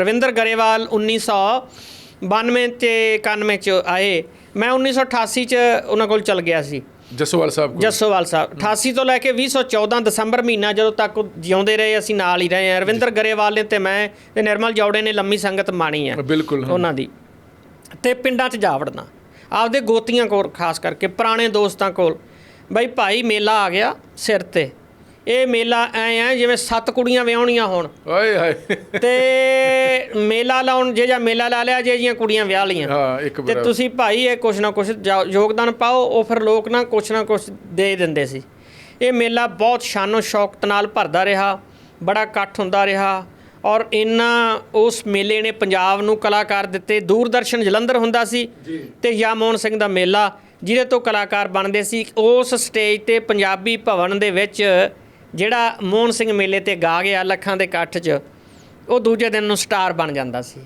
ਰਵਿੰਦਰ ਗਰੇਵਾਲ 1992 ਤੇ 91 ਚ ਆਏ। ਮੈਂ 1988 ਚ ਉਹਨਾਂ ਕੋਲ ਚਲ ਗਿਆ ਸੀ। ਜਸੋਵਾਲ ਸਾਹਿਬ ਕੋਲ। ਜੱਸੋਵਾਲ ਸਾਹਿਬ। 88 ਤੋਂ ਲੈ ਕੇ 2014 ਦਸੰਬਰ ਮਹੀਨਾ ਜਦੋਂ ਤੱਕ ਜਿਉਂਦੇ ਰਹੇ ਅਸੀਂ ਨਾਲ ਹੀ ਰਹੇ ਹਾਂ। ਰਵਿੰਦਰ ਗਰੇਵਾਲ ਨੇ ਤੇ ਮੈਂ ਤੇ ਨਿਰਮਲ ਜੌੜੇ ਨੇ ਲੰਮੀ ਸੰਗਤ ਮਾਣੀ ਆ ਬਿਲਕੁਲ ਹਾਂ। ਉਹਨਾਂ ਦੀ। ਤੇ ਪਿੰਡਾਂ 'ਚ ਜਾ ਵੜਨਾ। ਆਪਦੇ ਗੋਤੀਆਂ ਕੋਲ ਖਾਸ ਕਰਕੇ ਪੁਰਾਣੇ ਦੋਸਤਾਂ ਕੋਲ। ਬਈ ਭਾਈ ਮੇਲਾ ਆ ਗਿਆ ਸਿਰ ਤੇ। ਇਹ ਮੇਲਾ ਐ ਆ ਜਿਵੇਂ ਸੱਤ ਕੁੜੀਆਂ ਵਿਆਹਣੀਆਂ ਹੋਣ। ਓਏ ਹਾਏ। ਤੇ ਮੇਲਾ ਲਾਉਣ ਜੇ ਜਾਂ ਮੇਲਾ ਲਾ ਲਿਆ ਜੇ ਜੀਆਂ ਕੁੜੀਆਂ ਵਿਆਹ ਲੀਆਂ ਹਾਂ ਇੱਕ ਤੇ ਤੁਸੀਂ ਭਾਈ ਇਹ ਕੁਛ ਨਾ ਕੁਛ ਯੋਗਦਾਨ ਪਾਓ ਉਹ ਫਿਰ ਲੋਕ ਨਾ ਕੁਛ ਨਾ ਕੁਛ ਦੇ ਦਿੰਦੇ ਸੀ। ਇਹ ਮੇਲਾ ਬਹੁਤ ਸ਼ਾਨੋ ਸ਼ੌਕਤ ਨਾਲ ਭਰਦਾ ਰਿਹਾ ਬੜਾ ਇਕੱਠ ਹੁੰਦਾ ਰਿਹਾ ਔਰ ਇੰਨਾ ਉਸ ਮੇਲੇ ਨੇ ਪੰਜਾਬ ਨੂੰ ਕਲਾਕਾਰ ਦਿੱਤੇ ਦੂਰਦਰਸ਼ਨ ਜਲੰਧਰ ਹੁੰਦਾ ਸੀ ਤੇ ਯਾਮੋਹਨ ਸਿੰਘ ਦਾ ਮੇਲਾ ਜਿਹਦੇ ਤੋਂ ਕਲਾਕਾਰ ਬਣਦੇ ਸੀ ਉਸ ਸਟੇਜ ਤੇ ਪੰਜਾਬੀ ਭਵਨ ਦੇ ਵਿੱਚ ਜਿਹੜਾ ਮੋਹਨ ਸਿੰਘ ਮੇਲੇ ਤੇ ਗਾ ਗਿਆ ਲੱਖਾਂ ਦੇ ਇਕੱਠ 'ਚ, ਉਹ ਦੂਜੇ ਦਿਨ ਨੂੰ ਸਟਾਰ ਬਣ ਜਾਂਦਾ ਸੀ।